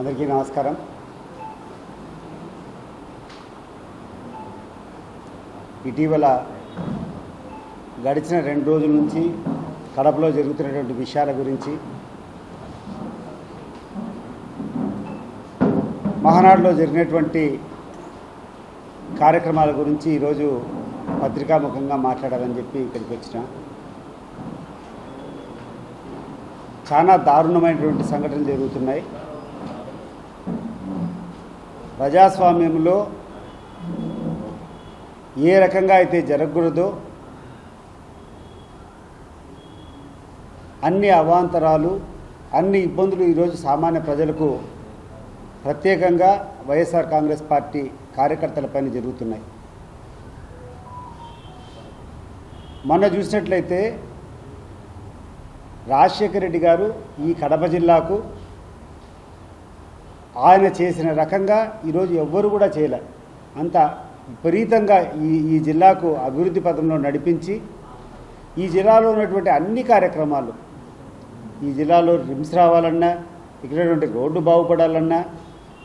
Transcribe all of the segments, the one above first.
అందరికీ నమస్కారం. ఇటీవల గడిచిన రెండు రోజుల నుంచి కడపలో జరుగుతున్నటువంటి విషయాల గురించి మహానాడులో జరిగినటువంటి కార్యక్రమాల గురించి ఈరోజు పత్రికాముఖంగా మాట్లాడాలని చెప్పి ఇక్కడికి వచ్చిన. చాలా దారుణమైనటువంటి సంఘటనలు జరుగుతున్నాయి. ప్రజాస్వామ్యంలో ఏ రకంగా అయితే జరగకూడదో అన్ని అవాంతరాలు అన్ని ఇబ్బందులు ఈరోజు సామాన్య ప్రజలకు ప్రత్యేకంగా వైఎస్ఆర్ కాంగ్రెస్ పార్టీ కార్యకర్తలపైన జరుగుతున్నాయి. మొన్న చూసినట్లయితే రాజశేఖర రెడ్డి గారు ఈ కడప జిల్లాకు ఆయన చేసిన రకంగా ఈరోజు ఎవ్వరు కూడా చేయలే. అంత విపరీతంగా ఈ ఈ జిల్లాకు అభివృద్ధి పథంలో నడిపించి ఈ జిల్లాలో ఉన్నటువంటి అన్ని కార్యక్రమాలు ఈ జిల్లాలో రిమ్స్ రావాలన్నా ఇక్కడటువంటి రోడ్డు బాగుపడాలన్నా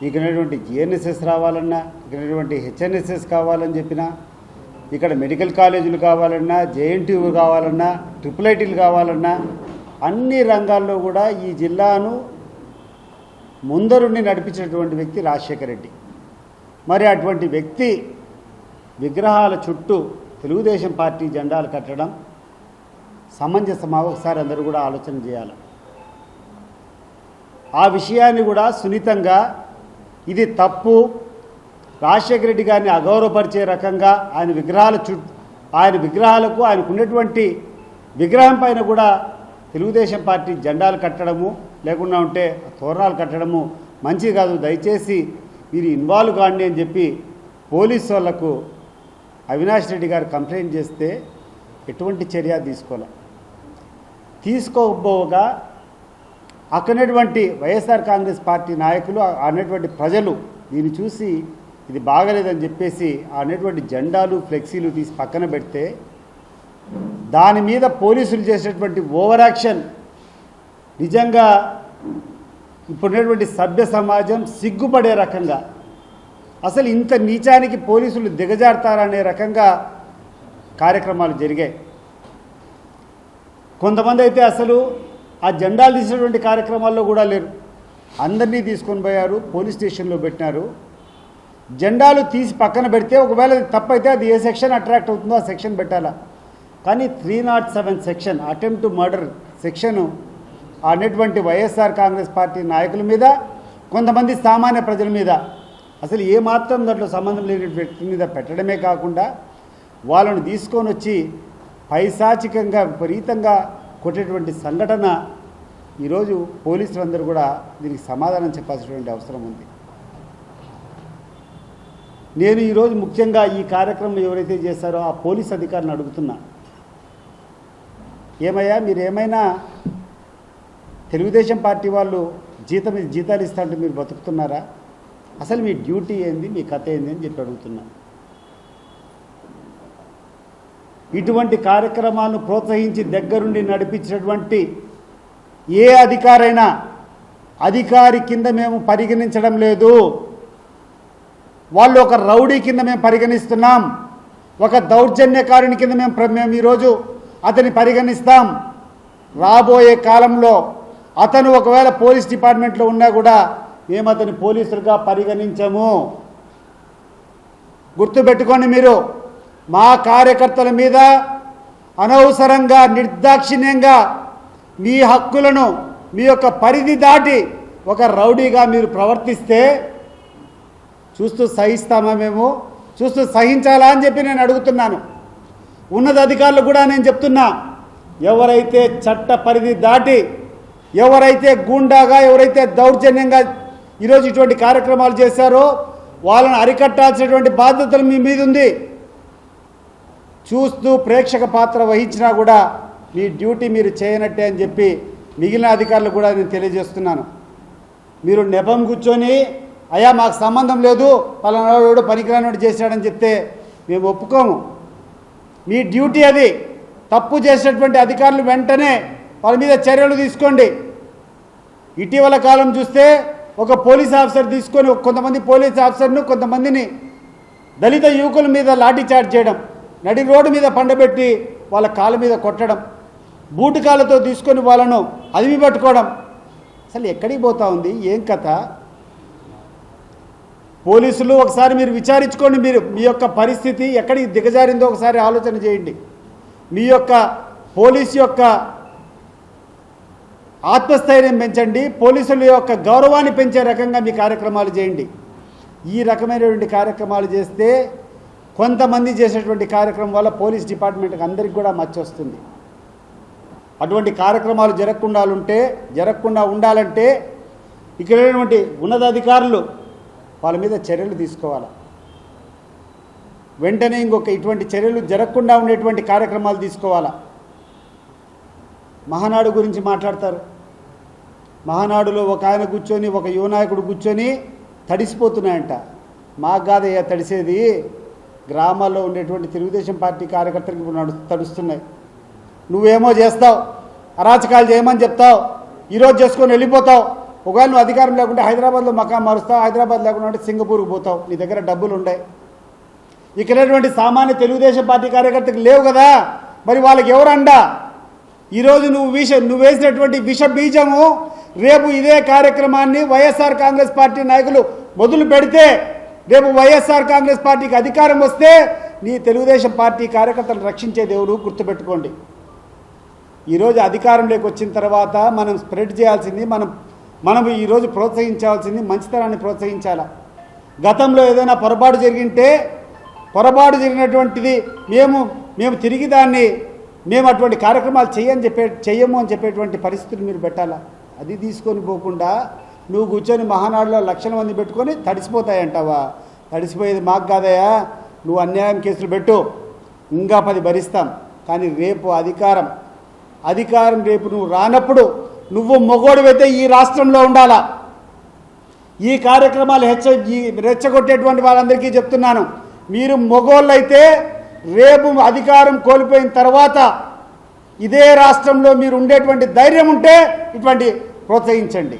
ఇక్కడటువంటి జిఎన్ఎస్ఎస్ రావాలన్నా ఇక్కడటువంటి హెచ్ఎన్ఎస్ఎస్ కావాలని చెప్పినా ఇక్కడ మెడికల్ కాలేజీలు కావాలన్నా జేఎన్టీయూ కావాలన్నా ట్రిపుల్ ఐటీలు కావాలన్నా అన్ని రంగాల్లో కూడా ఈ జిల్లాను ముందరుండి నడిపించినటువంటి వ్యక్తి రాజశేఖర రెడ్డి. మరి అటువంటి వ్యక్తి విగ్రహాల చుట్టూ తెలుగుదేశం పార్టీ జెండాలు కట్టడం సమంజసమా? ఒకసారి అందరూ కూడా ఆలోచన చేయాలి. ఆ విషయాన్ని కూడా సున్నితంగా ఇది తప్పు. రాజశేఖర రెడ్డి గారిని అగౌరవపరిచే రకంగా ఆయన విగ్రహాల చుట్టూ ఆయన విగ్రహాలకు ఆయనకు ఉన్నటువంటి విగ్రహం పైన కూడా తెలుగుదేశం పార్టీ జెండాలు కట్టడము లేకుండా ఉంటే తోరణాలు కట్టడము మంచిది కాదు. దయచేసి మీరు ఇన్వాల్వ్ కాండి అని చెప్పి పోలీసు వాళ్ళకు అవినాష్ రెడ్డి గారు కంప్లైంట్ చేస్తే ఎటువంటి చర్య తీసుకోలే తీసుకోబోగా అక్కడటువంటి వైఎస్ఆర్ కాంగ్రెస్ పార్టీ నాయకులు అనేటువంటి ప్రజలు దీన్ని చూసి ఇది బాగలేదని చెప్పేసి అనేటువంటి జెండాలు ఫ్లెక్సీలు తీసి పక్కన పెడితే దాని మీద పోలీసులు చేసేటువంటి ఓవర్ యాక్షన్. నిజంగా ఇప్పుడున్నటువంటి సభ్య సమాజం సిగ్గుపడే రకంగా అసలు ఇంత నీచానికి పోలీసులు దిగజారుతారనే రకంగా కార్యక్రమాలు జరిగాయి. కొంతమంది అయితే అసలు ఆ జెండాలు తీసినటువంటి కార్యక్రమాల్లో కూడా లేరు. అందరినీ తీసుకొని పోయారు పోలీస్ స్టేషన్లో పెట్టినారు. జెండాలు తీసి పక్కన పెడితే ఒకవేళ తప్పైతే అది ఏ సెక్షన్ అట్రాక్ట్ అవుతుందో ఆ సెక్షన్ పెట్టాలా? కానీ three not seven section attempt murder section అనేటువంటి వైఎస్ఆర్ కాంగ్రెస్ పార్టీ నాయకుల మీద కొంతమంది సామాన్య ప్రజల మీద అసలు ఏమాత్రం దాంట్లో సంబంధం లేని వ్యక్తి మీద పెట్టడమే కాకుండా వాళ్ళను తీసుకొని వచ్చి పైశాచికంగా విపరీతంగా కొట్టేటువంటి సంఘటన ఈరోజు పోలీసులందరూ కూడా దీనికి సమాధానం చెప్పాల్సినటువంటి అవసరం ఉంది. నేను ఈరోజు ముఖ్యంగా ఈ కార్యక్రమం ఎవరైతే చేశారో ఆ పోలీస్ అధికారులను అడుగుతున్నా. ఏమయ్యా మీరు ఏమైనా తెలుగుదేశం పార్టీ వాళ్ళు జీతం జీతాలు ఇస్తా అంటే మీరు బతుకుతున్నారా? అసలు మీ డ్యూటీ ఏంది మీ కథ ఏంది అని చెప్పి అడుగుతున్నా. ఇటువంటి కార్యక్రమాలను ప్రోత్సహించి దగ్గరుండి నడిపించినటువంటి ఏ అధికారైనా అధికారి కింద మేము పరిగణించడం లేదు. వాళ్ళు ఒక రౌడీ కింద మేము పరిగణిస్తున్నాం. ఒక దౌర్జన్యకారుని కింద మేము ప్ర- మేము ఈరోజు అతని పరిగణిస్తాం. రాబోయే కాలంలో అతను ఒకవేళ పోలీస్ డిపార్ట్మెంట్లో ఉన్నా కూడా మేము అతని పోలీసులుగా పరిగణించము. గుర్తుపెట్టుకోండి మీరు మా కార్యకర్తల మీద అనవసరంగా నిర్దాక్షిణ్యంగా మీ హక్కులను మీ యొక్క పరిధి దాటి ఒక రౌడీగా మీరు ప్రవర్తిస్తే చూస్తూ సహిస్తామా మేము? చూస్తూ సహించాలా అని చెప్పి నేను అడుగుతున్నాను. ఉన్నత అధికారులు కూడా నేను చెప్తున్నా ఎవరైతే చట్ట పరిధి దాటి ఎవరైతే గూండాగా ఎవరైతే దౌర్జన్యంగా ఈరోజు ఇటువంటి కార్యక్రమాలు చేశారో వాళ్ళని అరికట్టాల్సినటువంటి బాధ్యతలు మీ మీద ఉంది చూస్తూ ప్రేక్షక పాత్ర వహించినా కూడా మీ డ్యూటీ మీరు చేయనట్టే అని చెప్పి మిగిలిన అధికారులు కూడా నేను తెలియజేస్తున్నాను. మీరు నెపం కూర్చొని అయ్యా మాకు సంబంధం లేదు పలానాడు పనికిరానివాడు చేశాడని చెప్తే మేము ఒప్పుకోము. మీ డ్యూటీ అది. తప్పు చేసినటువంటి అధికారులు వెంటనే వాళ్ళ మీద చర్యలు తీసుకోండి. ఇటీవల కాలం చూస్తే ఒక పోలీస్ ఆఫీసర్ తీసుకొని కొంతమంది పోలీస్ ఆఫీసర్ను కొంతమందిని దళిత యువకుల మీద లాఠీ చార్జ్ చేయడం నడి రోడ్డు మీద పండబెట్టి వాళ్ళ కాళ్ళ మీద కొట్టడం బూటు కాళ్ళతో తీసుకొని వాళ్ళను అదిమి పట్టుకోవడం. అసలు ఎక్కడికి పోతా ఉంది? ఏం కథ? పోలీసులు ఒకసారి మీరు విచారించుకోండి మీరు మీ యొక్క పరిస్థితి ఎక్కడికి దిగజారిందో ఒకసారి ఆలోచన చేయండి. మీ యొక్క పోలీసు యొక్క ఆత్మస్థైర్యం పెంచండి పోలీసుల యొక్క గౌరవాన్ని పెంచే రకంగా మీ కార్యక్రమాలు చేయండి. ఈ రకమైనటువంటి కార్యక్రమాలు చేస్తే కొంతమంది చేసేటువంటి కార్యక్రమం వల్ల పోలీస్ డిపార్ట్మెంట్కి అందరికి కూడా మచ్చ వస్తుంది. అటువంటి కార్యక్రమాలు జరగకుండా ఉంటే జరగకుండా ఉండాలంటే ఇక్కడ ఉన్నటువంటి ఉన్నతాధికారులు వాళ్ళ మీద చర్యలు తీసుకోవాలి? వెంటనే ఇంకొక ఇటువంటి చర్యలు జరగకుండా ఉండేటువంటి కార్యక్రమాలు తీసుకోవాలా? మహానాడు గురించి మాట్లాడతారు. మహానాడులో ఒక ఆయన కూర్చొని ఒక యువనాయకుడు కూర్చొని తడిసిపోతున్నాయంట. మాకు కాదయ్యా తడిసేది గ్రామాల్లో ఉండేటువంటి తెలుగుదేశం పార్టీ కార్యకర్తలకు ఇప్పుడు నడు తడుస్తున్నాయి. నువ్వేమో చేస్తావు అరాచకాలు చేయమని చెప్తావు ఈరోజు చేసుకొని వెళ్ళిపోతావు. ఒకవేళ నువ్వు అధికారం లేకుంటే హైదరాబాద్లో మకా మారుస్తావు హైదరాబాద్ లేకుండా అంటే సింగపూర్కి పోతావు. నీ దగ్గర డబ్బులు ఉండే. ఇక్కడటువంటి సామాన్య తెలుగుదేశం పార్టీ కార్యకర్తకు లేవు కదా. మరి వాళ్ళకి ఎవరు అండా ఈరోజు నువ్వు విష నువ్వు వేసినటువంటి విష బీజము రేపు ఇదే కార్యక్రమాన్ని వైఎస్ఆర్ కాంగ్రెస్ పార్టీ నాయకులు మొదలు పెడితే రేపు వైఎస్ఆర్ కాంగ్రెస్ పార్టీకి అధికారం వస్తే నీ తెలుగుదేశం పార్టీ కార్యకర్తలు రక్షించే దేవుడు గుర్తుపెట్టుకోండి. ఈరోజు అధికారంలోకి వచ్చిన తర్వాత మనం స్ప్రెడ్ చేయాల్సింది మనం మనం ఈరోజు ప్రోత్సహించాల్సింది మంచితనాన్ని ప్రోత్సహించాలా? గతంలో ఏదైనా పొరపాటు జరిగింటే పొరపాటు జరిగినటువంటిది మేము మేము తిరిగి దాన్ని మేము అటువంటి కార్యక్రమాలు చేయని చెప్పే చెయ్యము అని చెప్పేటువంటి పరిస్థితులు మీరు పెట్టాలా? అది తీసుకొని పోకుండా నువ్వు కూర్చొని మహానాడులో లక్షల మంది పెట్టుకొని తడిసిపోతాయంటావా? తడిసిపోయేది మాకు కాదయా నువ్వు అన్యాయం కేసులు పెట్టు. ఇంకా పది భరిస్తాం. కానీ రేపు అధికారం అధికారం రేపు నువ్వు రానప్పుడు నువ్వు మొగోడివైతే ఈ రాష్ట్రంలో ఉండాలా? ఈ కార్యక్రమాలు హెచ్చ రెచ్చగొట్టేటువంటి వాళ్ళందరికీ చెప్తున్నాను. మీరు మొగోళ్ళైతే రేపు అధికారం కోల్పోయిన తర్వాత ఇదే రాష్ట్రంలో మీరు ఉండేటువంటి ధైర్యం ఉంటే ఇటువంటి ప్రోత్సహించండి.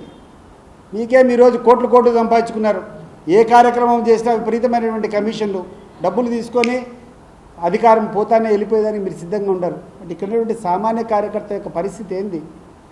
మీకేం ఈరోజు కోట్లు కోట్లు సంపాదించుకున్నారు. ఏ కార్యక్రమం చేసినా విపరీతమైనటువంటి కమిషన్లు డబ్బులు తీసుకొని అధికారం పోతానే వెళ్ళిపోయేదానికి మీరు సిద్ధంగా ఉండరు. బట్ ఇక్కడ సామాన్య కార్యకర్త యొక్క పరిస్థితి ఏంది?